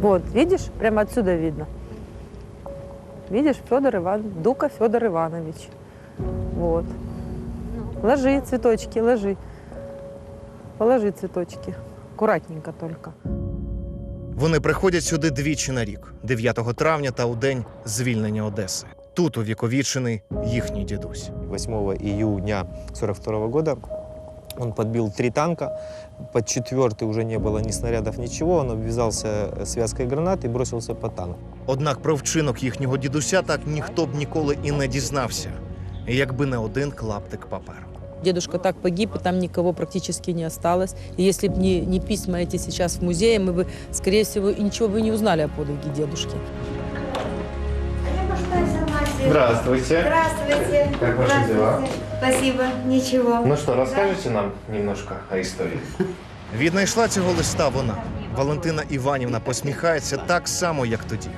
Вот, видишь, прямо отсюда видно. Видишь, Федор Иван, Дука Федор Иванович. Вот. Ложи цветочки, ложи. Положи цветочки. Аккуратненько только. Вони приходять сюди двічі на рік 9 травня та у день звільнення Одеси. Тут увіковічений їхній дідусь. 8 июня 42 года он подбил три танка. Под четвертый уже не было ни снарядов, ничего. Он обвязался связкой гранат и бросился по танку. Однак про вчинок їхнього дідуся так ніхто б ніколи і не дізнався, якби не один клаптик паперу. Дедушка так погиб, и там никого практически не осталось. И если бы не, не письма эти сейчас в музее, мы бы, скорее всего, и ничего бы не узнали о подвиге дедушки. Здравствуйте. Здравствуйте. Как ваши Здравствуйте. дела? Спасибо. Ничего. Ну что, расскажете нам немножко о истории? Віднайшла цього листа вона. Валентина Іванівна посміхається так само, як тоді,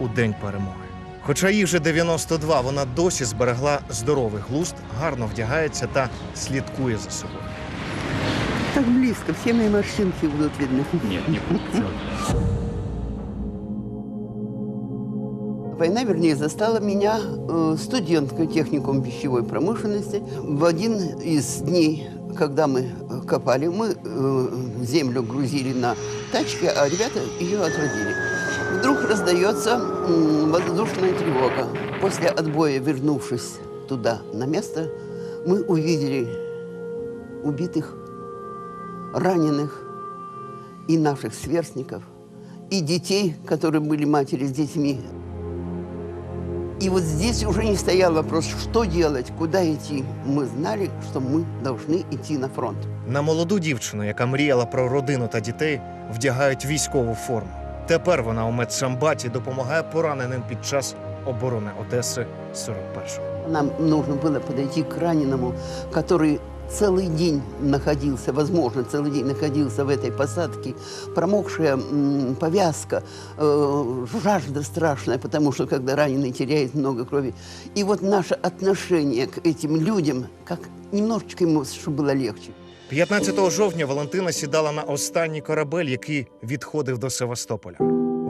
у день перемоги. Хоча їй вже 92, вона досі зберегла здоровий глузд, гарно вдягається та слідкує за собою. Так близко, все мои морщинки будут видны. Нет, не будет. Война, вернее, застала меня э, студенткой техникум пищевой промышленности. В один из дней, когда мы э, копали, мы э, землю грузили на тачке, а ребята ее отводили. Вдруг раздается воздушная тревога. После отбоя, вернувшись туда, на место, мы увидели убитых, раненых и наших сверстников, и детей, которые были матери с детьми. И вот здесь уже не стоял вопрос, что делать, куда идти. Мы знали, что мы должны идти на фронт. На молоду дівчину, яка мріяла про родину та дітей, вдягають військову форму. Тепер вона у медсамбаті допомагає пораненим під час оборони Одеси 41-го. Нам нужно было подойти к раненому, который целый день находился, возможно, целый день находился в этой посадке, промокшая м, повязка, э, жажда страшная, потому что когда раненый теряет много крови. И вот наше отношение к этим людям, как немножечко ему, чтобы было легче. 15 жовтня Валентина сідала на останній корабель, який відходив до Севастополя.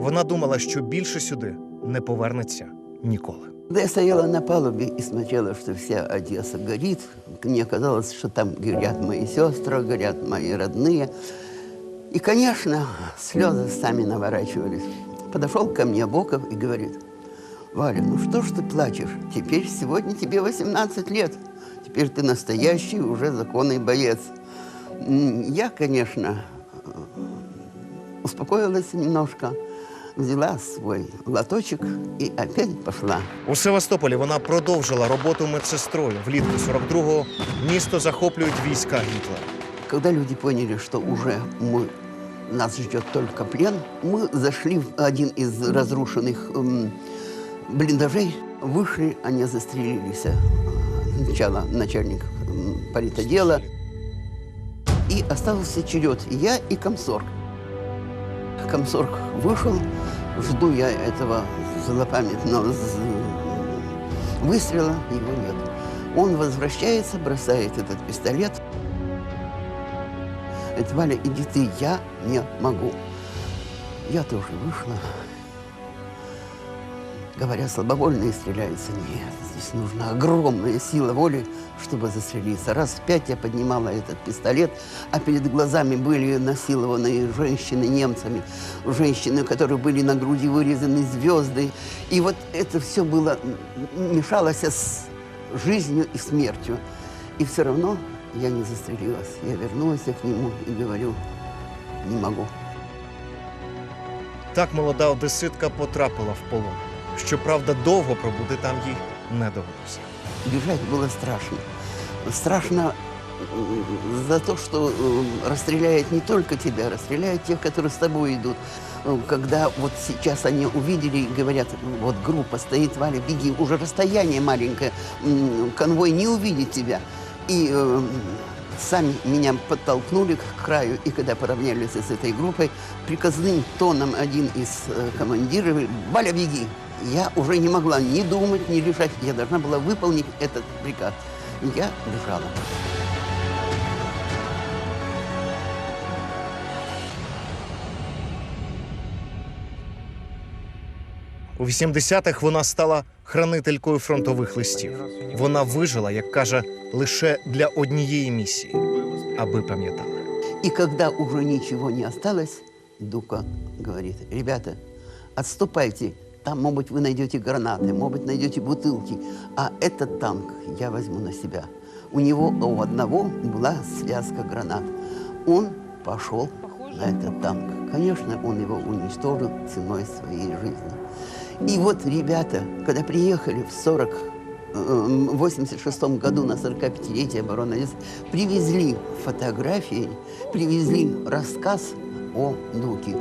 Вона думала, що більше сюди не повернеться Ніколи. Когда я стояла на палубе и смотрела, что вся Одесса горит, мне казалось, что там горят мои сестры, горят мои родные. И, конечно, слезы сами наворачивались. Подошел ко мне Боков и говорит, Валя, ну что ж ты плачешь? Теперь сегодня тебе 18 лет. Теперь ты настоящий уже законный боец. Я, конечно, успокоилась немножко, взяла свой лоточек и опять пошла. У Севастополі вона продовжила роботу медсестрою. Влітку 42-го місто захоплюють війська Гітлера. Когда люди поняли, что уже мы, нас ждет только плен, мы зашли в один из разрушенных м, блиндажей. Вышли, они застрелились. э, Сначала начальник м, политодела. И остался черед я и комсорг. Комсорг вышел, жду я этого злопамятного выстрела, его нет. Он возвращается, бросает этот пистолет, Говорит, Валя, иди ты, я не могу. Я тоже вышла. Говорят, слабовольные стреляются. Нет, здесь нужна огромная сила воли, чтобы застрелиться. Раз в пять я поднимала этот пистолет, а перед глазами были насилованные женщины немцами, женщины, которые были на груди вырезаны звезды. И вот это все было, мешалось с жизнью и смертью. И все равно я не застрелилась. Я вернулась к нему и говорю, не могу. Так молода одеситка потрапила в полон. Щоправда, довго пробути там їй не довелося. Бежать было страшно. Страшно за то, что расстреляют не только тебя, расстреляют тех, которые с тобой идут. Э, Когда вот сейчас они увидели и говорят, вот группа стоит, Валя, беги, уже расстояние маленькое, конвой не увидит тебя. И э, сами меня подтолкнули к краю, и когда поравнялись с этой группой, приказным тоном один из э, командиров, Валя, беги Я уже не могла ни думать, ни решать. Я должна была выполнить этот приказ. И я бежала. У 80-х вона стала хранителькою фронтових листів. Вона вижила, як каже, лише для однієї місії, аби пам'ятали. И когда уже ничего не осталось, Дука говорит, ребята, отступайте, там, может быть, вы найдете гранаты, может быть, найдете бутылки, а этот танк я возьму на себя. У него у одного была связка гранат. Он пошел на этот танк. Конечно, он его уничтожил ценой своей жизни. И вот ребята, когда приехали в 40 э, в 86 году на 45-летие обороны леса, привезли фотографии, привезли рассказ о Дуке.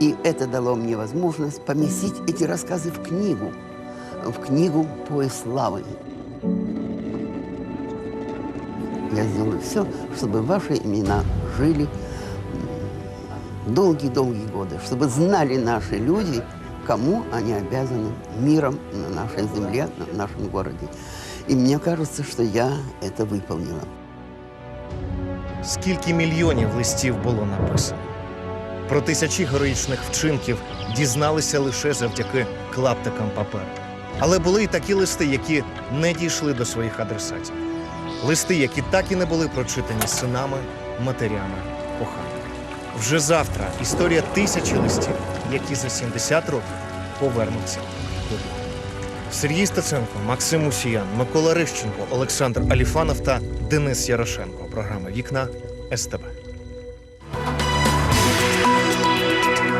И это дало мне возможность поместить эти рассказы в книгу, в книгу «Пояс славы». Я сделаю все, чтобы ваши имена жили м, долгие-долгие годы, чтобы знали наши люди, кому они обязаны миром на нашей земле, на- в нашем городе. И мне кажется, что я это выполнила. Скільки мільйонів листів було написано? Про тисячі героїчних вчинків дізналися лише завдяки клаптикам паперу. Але були й такі листи, які не дійшли до своїх адресатів. Листи, які так і не були прочитані синами, матерями, коханими. Вже завтра історія тисячі листів, які за 70 років повернуться додому. Сергій Стеценко, Максим Мусіян, Микола Рищенко, Олександр Аліфанов та Денис Ярошенко. Програма Вікна СТБ.